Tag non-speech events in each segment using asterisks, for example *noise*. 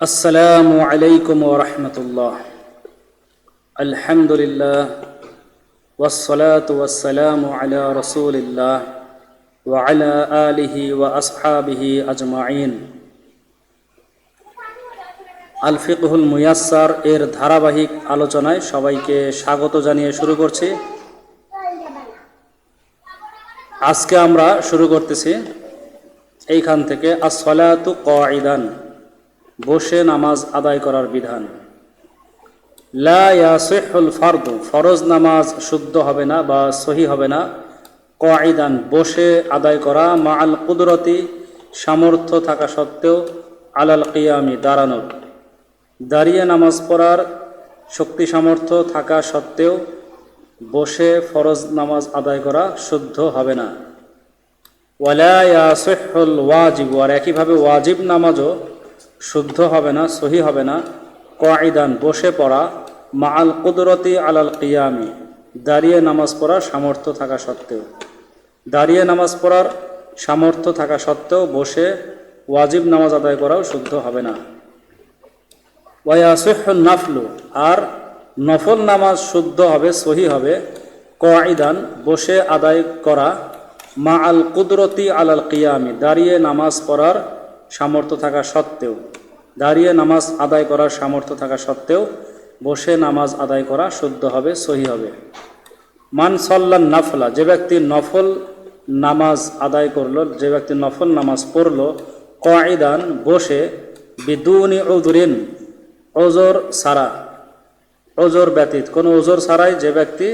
السلام عليكم ورحمة الله الحمد لله والصلاة والسلام على رسول الله وعلى آله وأصحابه أجمعين আল ফিকহুল মুয়াস্সার এর ধারাবাহিক আলোচনায় সবাইকে স্বাগত জানিয়ে শুরু করছি আজকে আমরা শুরু করতেছি এইখান থেকে আসলাতু কয়দান বসে নামাজ আদায় করার বিধান। লা ইয়াসিহুল ফারদু, ফরজ নামাজ শুদ্ধ হবে না বা সহি হবে না। কয়দান বসে আদায় করা মা আল কুদরতি সামর্থ্য থাকা সত্ত্বেও আলাল কিয়ামি দাঁড়ানোর দাঁড়িয়ে নামাজ পড়ার শক্তি সামর্থ্য থাকা সত্ত্বেও বসে ফরজ নামাজ আদায় করা শুদ্ধ হবে না। ওয়ালা ওয়াজিব, আর একইভাবে ওয়াজিব নামাজও শুদ্ধ হবে না, সহি হবে না। কয়দান বসে পড়া। মা আল কুদরতি আলাল কিয়ামি, দাঁড়িয়ে নামাজ পড়ার সামর্থ্য থাকা সত্ত্বেও। দাঁড়িয়ে নামাজ পড়ার সামর্থ্য থাকা সত্ত্বেও বসে ওয়াজিব নামাজ আদায় করাও শুদ্ধ হবে না। ওয়াসিহ নাফলু, আর নফল নামাজ শুদ্ধ হবে, সহি হবে। কয়দান বসে আদায় করা। মা আল কুদরতি আলাল কিয়ামি, দাঁড়িয়ে নামাজ পড়ার সামর্থ্য থাকা সত্ত্বেও। দাঁড়িয়ে নামাজ আদায় করার সামর্থ্য থাকা সত্ত্বেও বসে নামাজ আদায় করা শুদ্ধ হবে, সহি হবে। মান সল্লান নাফলা, যে ব্যক্তি নফল নামাজ আদায় করল, যে ব্যক্তি নফল নামাজ পড়ল কয়দান বসে বিদুনি উদরিন ওজোর সারা ওজোর ব্যতীত। কোনো ওজোর ছাড়াই যে ব্যক্তি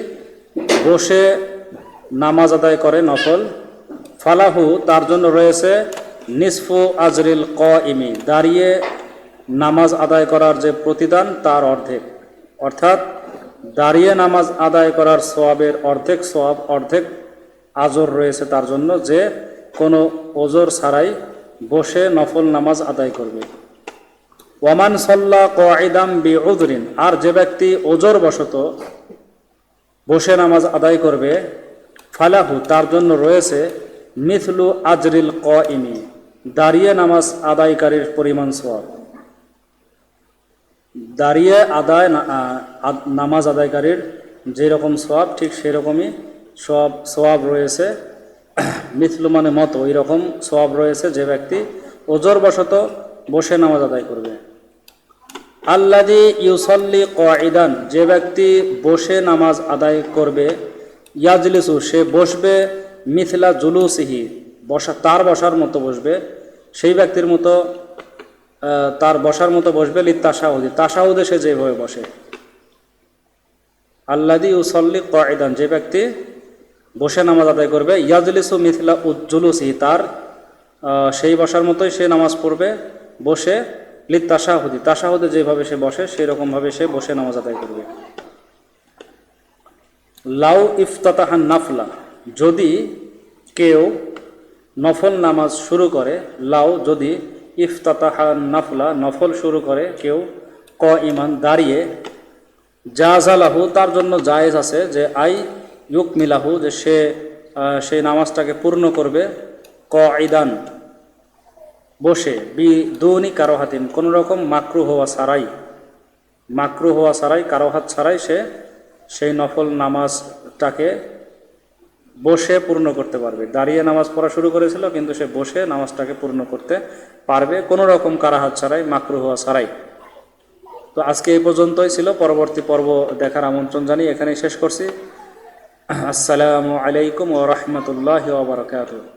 বসে নামাজ আদায় করে নফল, ফালাহু তার জন্য রয়েছে নিসফু আজরিল ক ইমি দাঁড়িয়ে নামাজ আদায় করার যে প্রতিদান, তার অর্ধেক। অর্থাৎ, দাঁড়িয়ে নামাজ আদায় করার সোয়াবের অর্ধেক সোয়াব অর্ধেক আজর রয়েছে তার জন্য যে কোনো ওজোর ছাড়াই বসে নফল নামাজ আদায় করবে। ওয়ামান সল্লা কয়দাম বি উদরিন আর যে ব্যক্তি ওজোর বশত বসে নামাজ আদায় করবে, ফালাহু, তার জন্য রয়েছে মিথলু আজরিল ক ইমি দাঁড়িয়ে নামাজ আদায়কারীর পরিমাণ সোয়াব দাঁড়িয়ে আদায় নামাজ আদায়কারীর যেরকম সোয়াব ঠিক সেরকমই সব সোয়াব রয়েছে। *coughs* মিথলু মানে মতো ওই রকম সোয়াব রয়েছে যে ব্যক্তি ওজোর বশত বসে নামাজ আদায় করবে। আল্লাদি ইউসল্লি কয়দান যে ব্যক্তি বসে নামাজ আদায় করবে, ইয়াজলিসু, সে বসবে মিথিলা জুলুসিহি, বসা, তার বসার মতো বসবে, সেই ব্যক্তির মতো তার বসার মতো বসবে লি তাসাউদি তাসাউদে সে যেভাবে বসে। আল্লাদি উসল্লি কয়দান যে ব্যক্তি বসে নামাজ আদায় করবে, ইয়াজলিসু মিথিলা উজ্জুলুসিহি তার সেই বসার মতোই সে নামাজ পড়বে, বসে লিত তাসাহুদি তাসাহুদে যেভাবে সে বসে সেই রকমভাবে সে বসে নামাজ আদায় করবে। লাউ ইফতাতাহান নাফলা, যদি কেউ নফল নামাজ শুরু করে, লাউ যদি ইফতাতাহান নাফলা, নফল শুরু করে কেউ ক ইমান দাঁড়িয়ে জাজালাহু তার জন্য জায়েজ আছে যে আই ইউক মিলাহু যে সে সেই নামাজটাকে পূর্ণ করবে ক ইদান বসে বি দুনি কারও হাতিন কোনো রকম মাকরু হওয়া ছাড়াই। মাকরু হওয়া ছাড়াই কারও হাত ছাড়াই সে, সেই নফল নামাজটাকে বসে পূর্ণ করতে পারবে। দাঁড়িয়ে নামাজ পড়া শুরু করেছিল, কিন্তু সে বসে নামাজটাকে পূর্ণ করতে পারবে। কোনো রকম কারাহাত ছাড়াই, মাকরু হওয়া ছাড়াই। তো আজকে এই পর্যন্তই ছিল। পরবর্তী পর্ব দেখার আমন্ত্রণ জানিয়ে এখানেই শেষ করছি। আসসালামু আলাইকুম ও রহমতুল্লাহ ওবরাকাতুহ